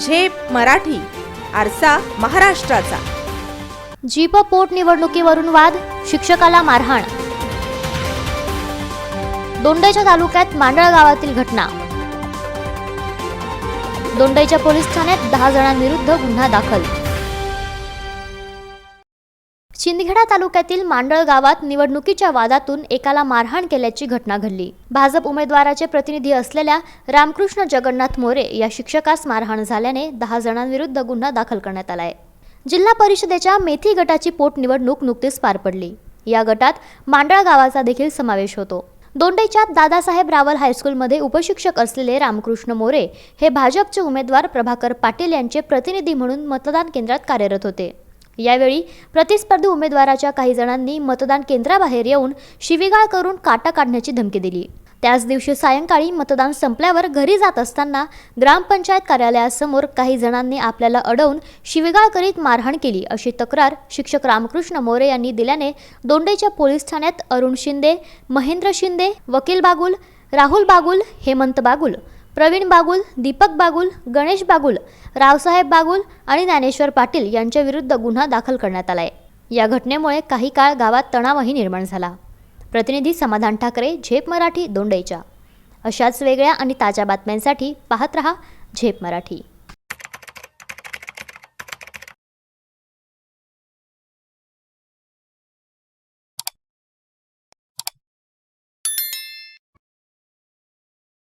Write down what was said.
झेप मराठी आरसा महाराष्ट्राचा. जीप पोटनिवडणुकीवरून वाद शिक्षकाला मारहाण. दोंडाईच्या तालुक्यात मांडळ गावातील घटना. दोंडाईच्या पोलीस ठाण्यात दहा जणांविरुद्ध गुन्हा दाखल. शिंदखेडा तालुक्यातील मांडळ गावात निवडणुकीच्या वादातून एकाला मारहाण केल्याची घटना घडली. भाजप उमेदवाराचे प्रतिनिधी असलेल्या रामकृष्ण जगन्नाथ मोरे या शिक्षकास मारहाण झाल्याने दहा जणांविरुद्ध गुन्हा दाखल करण्यात आलाय. जिल्हा परिषदेच्या मेथी गटाची पोटनिवडणूक नुकतीच पार पडली. या गटात मांडळ गावाचा देखील समावेश होतो. दोंडेच्या दादासाहेब रावल हायस्कूलमध्ये उपशिक्षक असलेले रामकृष्ण मोरे हे भाजपचे उमेदवार प्रभाकर पाटील यांचे प्रतिनिधी म्हणून मतदान केंद्रात कार्यरत होते. यावेळी प्रतिस्पर्धी उमेदवाराच्या काही जणांनी मतदान केंद्राबाहेर येऊन शिवीगाळ करून काटा काढण्याची धमकी दिली. त्याच दिवशी सायंकाळी मतदान संपल्यावर घरी जात असताना ग्रामपंचायत कार्यालयासमोर काही जणांनी आपल्याला अडवून शिवीगाळ करीत मारहाण केली अशी तक्रार शिक्षक रामकृष्ण मोरे यांनी दिल्याने दोंडेच्या पोलीस ठाण्यात अरुण शिंदे महेंद्र शिंदे वकील बागुल राहुल बागुल हेमंत बागुल प्रवीण बागुल दीपक बागुल गणेश बागुल रावसाहेब बागुल आणि ज्ञानेश्वर पाटील यांच्या विरुद्ध गुन्हा दाखल करण्यात आलाय. या घटनेमुळे काही काळ गावात तणावही निर्माण झाला. प्रतिनिधी समाधान ठाकरे झेप मराठी दोंडईच्या. अशाच वेगळ्या आणि ताज्या बातम्यांसाठी पाहत रहा झेप मराठी.